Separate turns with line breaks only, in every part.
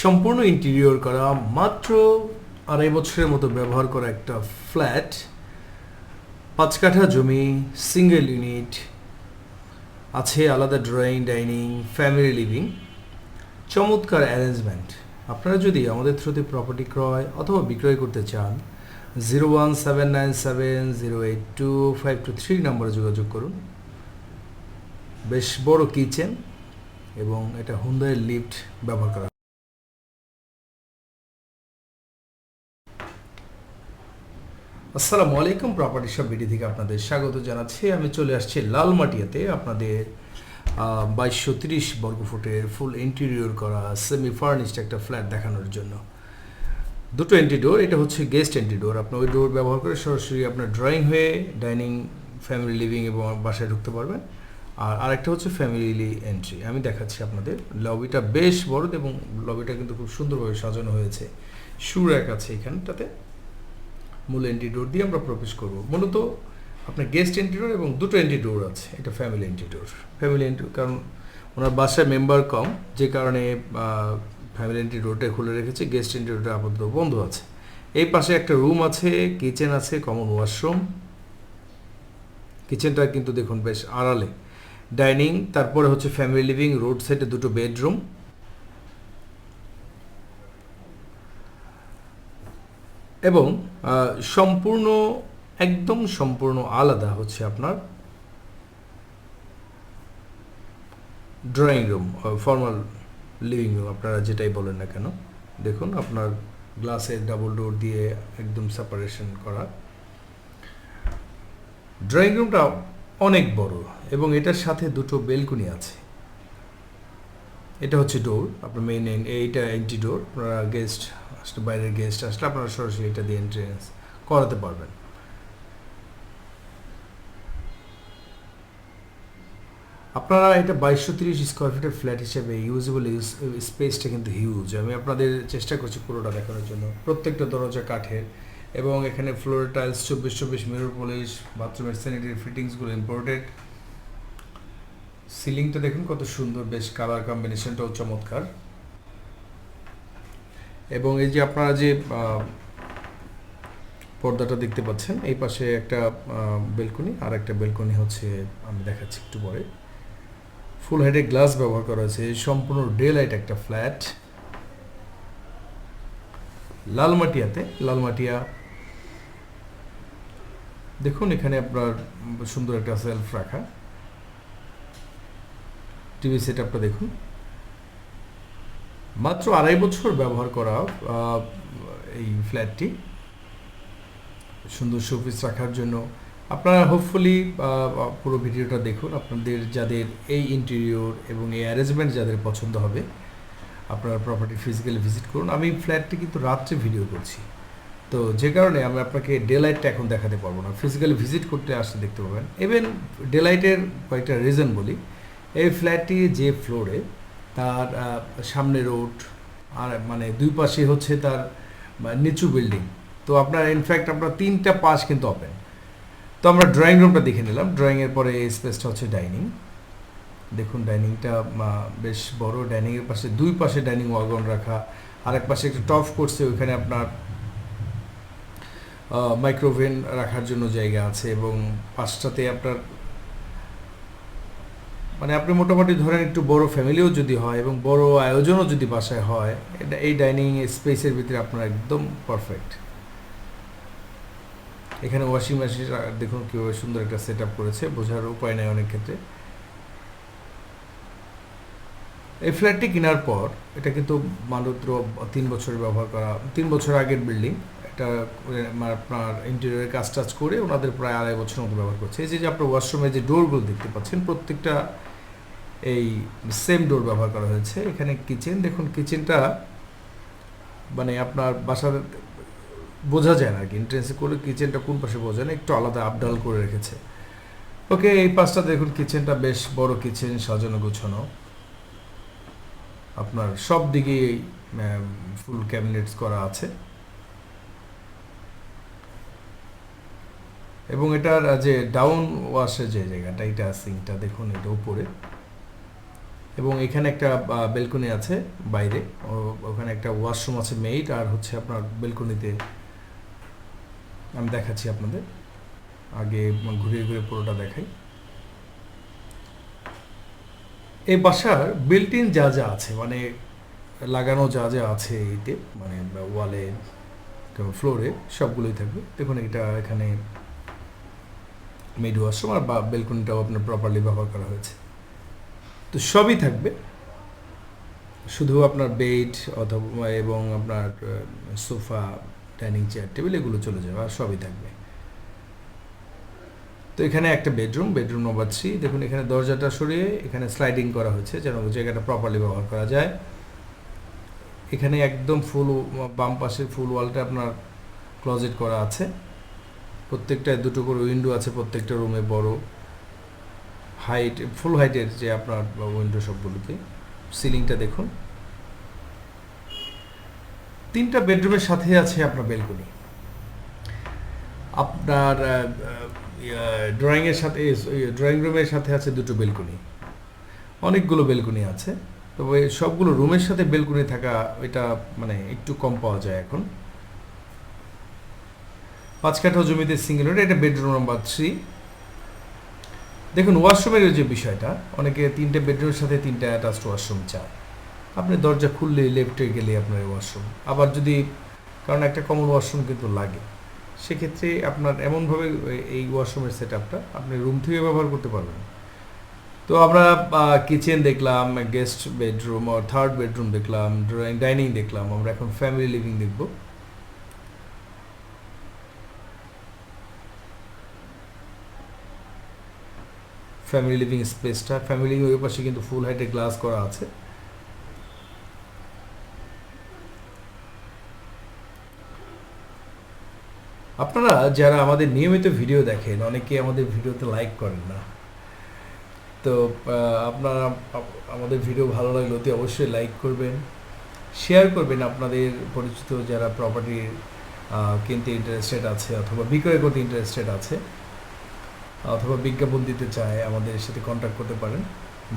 সম্পূর্ণ ইন্টেরিয়র করা, মাত্র আড়াই বছরের মতো ব্যবহার করা একটা ফ্ল্যাট পাঁচ কাঠা জমি সিঙ্গেল ইউনিট আছে আলাদা ড্রয়িং ডাইনিং ফ্যামিলি লিভিং চমৎকার অ্যারেঞ্জমেন্ট আপনারা যদি আমাদের থ্রুতে প্রপার্টি ক্রয় অথবা বিক্রয় করতে চান zero one seven nine seven zero eight two five two three নম্বরে যোগাযোগ করুন। বেশ বড় কিচেন এবং এটা হুন্দায় লিফট ব্যবহার করা আসসালামু আলাইকুম প্রপার্টি সব বিডি থেকে আপনাদের স্বাগত জানাচ্ছি। আমি চলে আসছি লালমাটিয়াতে। আপনাদের বাইশশো তিরিশ বর্গফুটের ফুল ইন্টেরিয়র করা সেমি ফার্নিশড একটা ফ্ল্যাট দেখানোর জন্য। দুটো এন্ট্রি ডোর এটা হচ্ছে গেস্ট এন্ট্রি ডোর আপনি ওই ডোর ব্যবহার করে সরাসরি আপনার ড্রয়িং হয়ে ডাইনিং ফ্যামিলি লিভিং এবং বাসায় ঢুকতে পারবেন। আর আরেকটা হচ্ছে ফ্যামিলি এন্ট্রি আমি দেখাচ্ছি আপনাদের। লবিটা বেশ বড় এবং লবিটা কিন্তু খুব সুন্দরভাবে সাজানো হয়েছে। সুর এক আছে এখানটাতে। মূল এন্ট্রি ডোর দিয়ে আমরা প্রবেশ করব। মূলত আপনার গেস্ট এন্ট্রি ডোর এবং দুটো এন্ট্রি ডোর আছে, এটা family entry door family entry কারণ ওনার বাসায় মেম্বার কম, যে কারণে ফ্যামিলি এন্ট্রি খুলে রেখেছে গেস্ট এন্ট্রি ডোরটা আপাতত বন্ধ আছে। এই পাশে একটা রুম আছে কিচেন আছে কমন ওয়াশরুম কিচেনটা কিন্তু দেখুন বেশ আড়ালে। ডাইনিং তারপরে হচ্ছে ফ্যামিলি লিভিং রোড সাইডে দুটো বেডরুম এবং সম্পূর্ণ, একদম সম্পূর্ণ আলাদা হচ্ছে আপনার drawing room formal living room আপনারা যেটাই বলেন না কেন। দেখুন, আপনার গ্লাসের ডাবল ডোর দিয়ে একদম সেপারেশন করা। ড্রয়িং রুমটা অনেক বড় এবং এটার সাথে দুটো বেলকনি আছে। এটা হচ্ছে ডোর আপনার মেইন এইটা এন্ট্রি ডোর আপনারা গেস্ট আসলে বাইরের গেস্ট আসলে আপনারা সরাসরি এটা দিয়ে এন্ট্রেন্স করাতে পারবেন আপনারা এটা বাইশশো তিরিশ স্কোয়ার ফিটের ফ্ল্যাট হিসেবে ইউজেবল ইউজ স্পেসটা কিন্তু হিউজ আমি আপনাদের চেষ্টা করছি পুরোটা দেখানোর জন্য। প্রত্যেকটা দরজা কাঠের এবং এখানে ফ্লোর টাইলস চব্বিশ চব্বিশ মিরর পলিশ বাথরুমের স্যানিটারি ফিটিংসগুলো ইম্পোর্টেড সিলিংটা দেখুন কত সুন্দর, বেশ কালার কম্বিনেশনটাও চমৎকার। এবং এই যে আপনারা যে পর্দাটা দেখতে পাচ্ছেন, এই পাশে একটা বেলকনি, আর একটা বেলকনি হচ্ছে, আমি দেখাচ্ছি একটু পরে। ফুল হেডে গ্লাস ব্যবহার করা হয়েছে সম্পূর্ণ ডে লাইট একটা ফ্ল্যাট লালমাটিয়াতে, লালমাটিয়া। দেখুন, এখানে আপনার সুন্দর একটা সেলফ রাখা। টিভি সেট আপটা দেখুন। মাত্র আড়াই বছর ব্যবহার করা এই ফ্ল্যাটটি সুন্দর শোপিস রাখার জন্য। আপনারা হোপফুলি পুরো ভিডিওটা দেখুন। আপনাদের, যাদের এই ইন্টেরিয়র এবং এই অ্যারেঞ্জমেন্ট যাদের পছন্দ হবে, আপনারা প্রপার্টি ফিজিক্যালি ভিজিট করুন। আমি ফ্ল্যাটটি কিন্তু রাত্রে ভিডিও করছি। তো যে কারণে আমি আপনাকে ডে লাইটটা এখন দেখাতে পারব না। ফিজিক্যালি ভিজিট করতে আসলে দেখতে পাবেন। ইভেন ডে লাইটের কয়েকটা রিজন বলি। এই ফ্ল্যাটটি যে ফ্লোরে তার সামনে রোড, আর মানে দুই পাশে হচ্ছে তার নিচু বিল্ডিং। তো আপনার ইনফ্যাক্ট আপনার তিনটা পাশ কিন্তু ওপেন তো আমরা ড্রয়িং রুমটা দেখে নিলাম। ড্রয়িংয়ের পরে এই স্পেসটা হচ্ছে ডাইনিং দেখুন ডাইনিংটা বেশ বড়। ডাইনিংয়ের পাশে দুই পাশে ডাইনিং ওয়াগন রাখা। আর এক পাশে একটা টফ করছে, ওইখানে আপনার মাইক্রোওভেন রাখার জন্য জায়গা আছে এবং পাশটাতে আপনার মানে আপনি মোটামুটি ধরেন একটু বড় ফ্যামিলিও যদি হয় এবং বড় আয়োজনও যদি বাসায় হয়, এটা এই ডাইনিং স্পেসের ভিতরে আপনার একদম পারফেক্ট এখানে ওয়াশিং মেশিন দেখুন কীভাবে সুন্দর একটা সেট করেছে, বোঝার উপায় নেই অনেক ক্ষেত্রে। এই ফ্ল্যাটটি কেনার পর এটা কিন্তু মাত্র তিন বছর ব্যবহার করা, তিন বছর আগের বিল্ডিং এটা আপনার ইন্টেরিয়রের কাজ টাজ করে ওনাদের প্রায় আড়াই বছর মতো ব্যবহার করছে। এই যে আপনার ওয়াশরুমে যে ডোরগুলো দেখতে পাচ্ছেন, প্রত্যেকটা এই সেম ডোর ব্যবহার করা হয়েছে। এখানে কিচেন দেখুন কিচেনটা মানে আপনার বাসার বোঝা যায় না আর কি। করে কিচেনটা কোন পাশে বোঝা না, একটু আলাদা আপডাল করে রেখেছে। ওকে এই পাশটা দেখুন কিচেনটা বেশ বড় কিচেন সাজানো গোছানো। আপনার সব দিকেই ফুল ক্যাবিনেটস করা আছে। এবং এটার যে ডাউন ওয়াশের যে জায়গাটা এটা সিঙ্কটা দেখুন এটা উপরে। এবং এখানে একটা বেলকনি আছে বাইরে। ওখানে একটা ওয়াশরুম আছে মেইড আর হচ্ছে আপনার বেলকনিতে। আমি দেখাচ্ছি আপনাদের। আগে ঘুরিয়ে ঘুরে পুরোটা দেখাই। এই বাসার বিল্ট ইন যা যা আছে মানে লাগানো যা যা আছে এইতে মানে ওয়ালে ফ্লোরে সবগুলোই থাকবে। দেখুন এটা এখানে মেড ওয়াশরুম আর বা, বেলকনিটাও আপনার প্রপারলি ব্যবহার করা হয়েছে। তো সবই থাকবে। শুধু আপনার বেড অথবা এবং আপনার সোফা ডাইনিং চেয়ার টেবিল এগুলো চলে যাবে আর সবই থাকবে। তো এখানে একটা বেডরুম বেডরুম নম্বর থ্রি দেখুন, এখানে দরজাটা সরিয়ে এখানে স্লাইডিং করা হয়েছে যেন জায়গাটা প্রপারলি ব্যবহার করা যায়। এখানে একদম ফুল বাম পাশের ফুল ওয়ালটা আপনার ক্লোজেট করা আছে। প্রত্যেকটা দুটো করে উইন্ডো আছে, প্রত্যেকটা রুমে বড়। হাইট ফুল হাইটের যে আপনার উইন্ডো সবগুলোতে সিলিংটা দেখুন। তিনটা বেডরুমের সাথে আছে আপনার বেলকনি আপনার ড্রয়িংয়ের সাথে ড্রয়িং রুমের সাথে আছে দুটো বেলকনি অনেকগুলো বেলকনি আছে। তবে সবগুলো রুমের সাথে বেলকনি থাকা, এটা মানে একটু কম পাওয়া যায় এখন। পাঁচ কাঠা জমিতে সিঙ্গেল এটা বেডরুম নাম্বার থ্রি দেখুন, ওয়াশরুমের যে বিষয়টা, অনেকে তিনটে বেডরুমের সাথে তিনটা অ্যাটাচড ওয়াশরুম চায়। আপনি দরজা খুললে লেফটে গেলে আপনার ওয়াশরুম আবার যদি কারণ একটা কমন ওয়াশরুম কিন্তু লাগে, সেক্ষেত্রে আপনার এমনভাবে এই ওয়াশরুমের সেট আপটা আপনি রুম থেকে ব্যবহার করতে পারবেন। তো আমরা কিচেন দেখলাম গেস্ট বেডরুম আর থার্ড বেডরুম দেখলাম ড্রয়িং ডাইনিং দেখলাম, আমরা এখন ফ্যামিলি লিভিং দেখব। ফ্যামিলি লিভিং স্পেসটা ফ্যামিলি ওই পাশে কিন্তু ফুল হাইটের গ্লাস করা আছে। আপনারা যারা আমাদের নিয়মিত ভিডিও দেখেন, অনেকে আমাদের ভিডিওতে লাইক করেন না। তো আপনারা আমাদের ভিডিও ভালো লাগলে অতি অবশ্যই লাইক করবেন শেয়ার করবেন আপনাদের পরিচিত যারা প্রপার্টি কিনতে ইন্টারেস্টেড আছে অথবা বিক্রয় করতে ইন্টারেস্টেড আছে। অথবা বিজ্ঞাপন দিতে চায়, আমাদের সাথে কন্ট্যাক্ট করতে পারেন।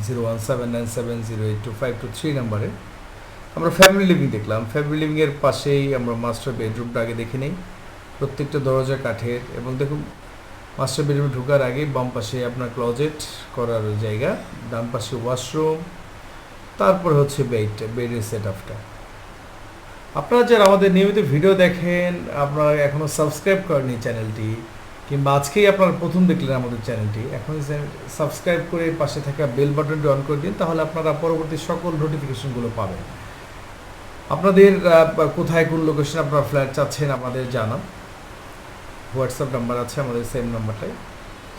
Zero one seven nine seven zero eight two five two three নাম্বারে। আমরা ফ্যামিলি লিভিং দেখলাম। ফ্যামিলি লিভিংয়ের পাশেই আমরা মাস্টার বেডরুমটা আগে দেখে নেই। প্রত্যেকটা দরজা কাঠের এবং দেখুন মাস্টার বেডরুমে ঢোকার আগে বাম পাশে আপনার ক্লজেট করার জায়গা, ডান পাশে ওয়াশরুম তারপর হচ্ছে বেডটা বেডের সেট আপটা আপনারা যারা আমাদের নিয়মিত ভিডিও দেখেন, আপনারা এখনও সাবস্ক্রাইব করেনি চ্যানেলটি কিংবা আজকেই আপনারা প্রথম দেখলেন আমাদের চ্যানেলটি এখন সাবস্ক্রাইব করে পাশে থাকা বেল বাটনটি অন করে দিন, তাহলে আপনারা পরবর্তী সকল নোটিফিকেশনগুলো পাবেন। আপনাদের কোথায় কোন লোকেশন আপনারা ফ্ল্যাট চাচ্ছেন আমাদের জানান। হোয়াটসঅ্যাপ নাম্বার আছে আমাদের সেম নাম্বারটাই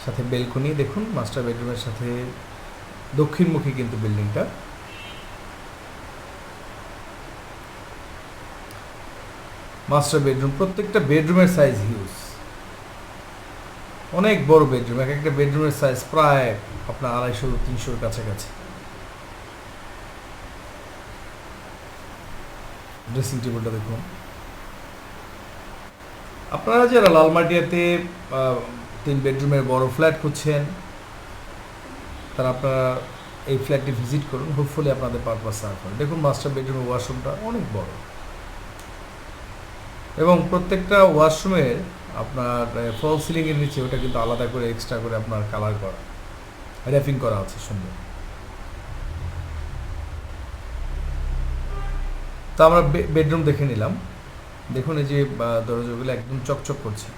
সাথে বেলকনি দেখুন মাস্টার বেডরুমের সাথে দক্ষিণমুখী কিন্তু বিল্ডিংটা মাস্টার বেডরুম প্রত্যেকটা বেডরুমের সাইজ হিউজ অনেক বড় বেডরুম এক একটা বেডরুমের সাইজ প্রায় আপনার আড়াইশো, তিনশোর কাছাকাছি। ড্রেসিং টেবিলটা দেখুন। আপনারা যারা লালমাটিয়াতে তিন বেডরুমের বড় ফ্ল্যাট খুঁজছেন, তারা আপনারা এই ফ্ল্যাটটি ভিজিট করুন। হোপফুলি আপনাদের পারপাস সার্ভ করে দেখুন মাস্টার বেডরুমের ওয়াশরুমটা অনেক বড়। এবং প্রত্যেকটা ওয়াশরুমের আপনার ফল সিলিংয়ের নিচে ওটা কিন্তু আলাদা করে এক্সট্রা করে আপনার কালার করা। র্যাপিং করা আছে সুন্দর। তো আমরা বেডরুম দেখে নিলাম। দেখুন এই যে দরজাগুলো একদম চকচক করছে।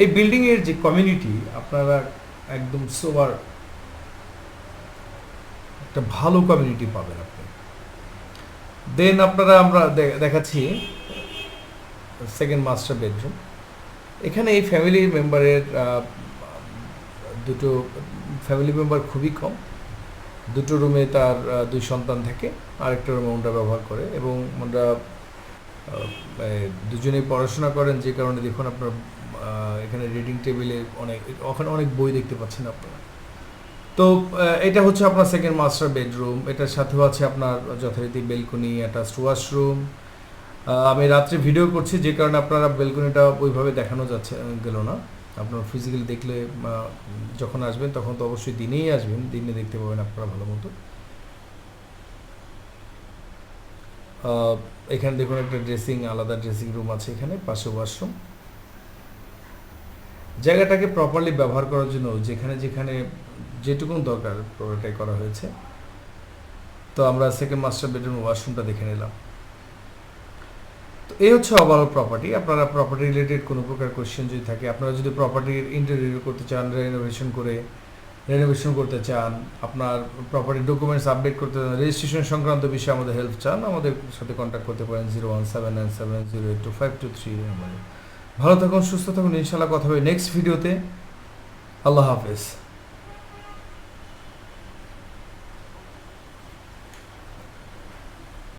এই বিল্ডিং এর যে কমিউনিটি আপনারা একদম সোবার একটা ভালো কমিউনিটি পাবেন আপনি। দেন আপনারা আমরা দেখাচ্ছি সেকেন্ড মাস্টার বেডরুম এখানে এই ফ্যামিলি মেম্বারের দুটো ফ্যামিলি মেম্বার খুবই কম। দুটো রুমে তার দুই সন্তান থাকে, আরেকটা রুমে ওনরা ব্যবহার করে এবং ওনরা দুজনেই পড়াশোনা করেন, যে কারণে দেখুন আপনার এখানে রিডিং টেবিলে অনেক ওখানে অনেক বই দেখতে পাচ্ছেন আপনারা। তো এটা হচ্ছে আপনার সেকেন্ড মাস্টার বেডরুম এটার সাথেও আছে আপনার যথারীতি বেলকনি অ্যাটাচড ওয়াশরুম আমি রাত্রে ভিডিও করছি, যে কারণে আপনারা বেলকনিটা ওইভাবে দেখানো যাচ্ছে গেল না। আপনার ফিজিক্যালি দেখলে যখন আসবেন, তখন তো অবশ্যই দিনেই আসবেন, দিনে দেখতে পাবেন আপনারা ভালো মতো। এখানে দেখুন একটা ড্রেসিং আলাদা ড্রেসিং রুম আছে এখানে, পাশে ওয়াশরুম জায়গাটাকে প্রপারলি ব্যবহার করার জন্য যেখানে যেখানে যেটুকুন দরকার পুরোটাই করা হয়েছে। তো আমরা সেকেন্ড মাস্টার বেডরুম ওয়াশরুমটা দেখে নিলাম। তো এই হচ্ছে ওভারঅল প্রপার্টি আপনারা প্রপার্টি রিলেটেড কোনো প্রকার কোয়েশ্চেন যদি থাকে, আপনারা যদি প্রপার্টির ইন্টেরিয়র করতে চান রেনোভেশন করে রেনোভেশন করতে চান, আপনার প্রপার্টি ডকুমেন্টস আপডেট করতে চান রেজিস্ট্রেশন সংক্রান্ত বিষয়ে আমাদের হেল্প চান, আমাদের সাথে কন্ট্যাক্ট করতে পারেন zero one seven nine seven zero eight two five two three ভালো থাকুন, সুস্থ থাকুন ইনশাল্লাহ কথা হবে নেক্সট ভিডিওতে আল্লাহ হাফেজ।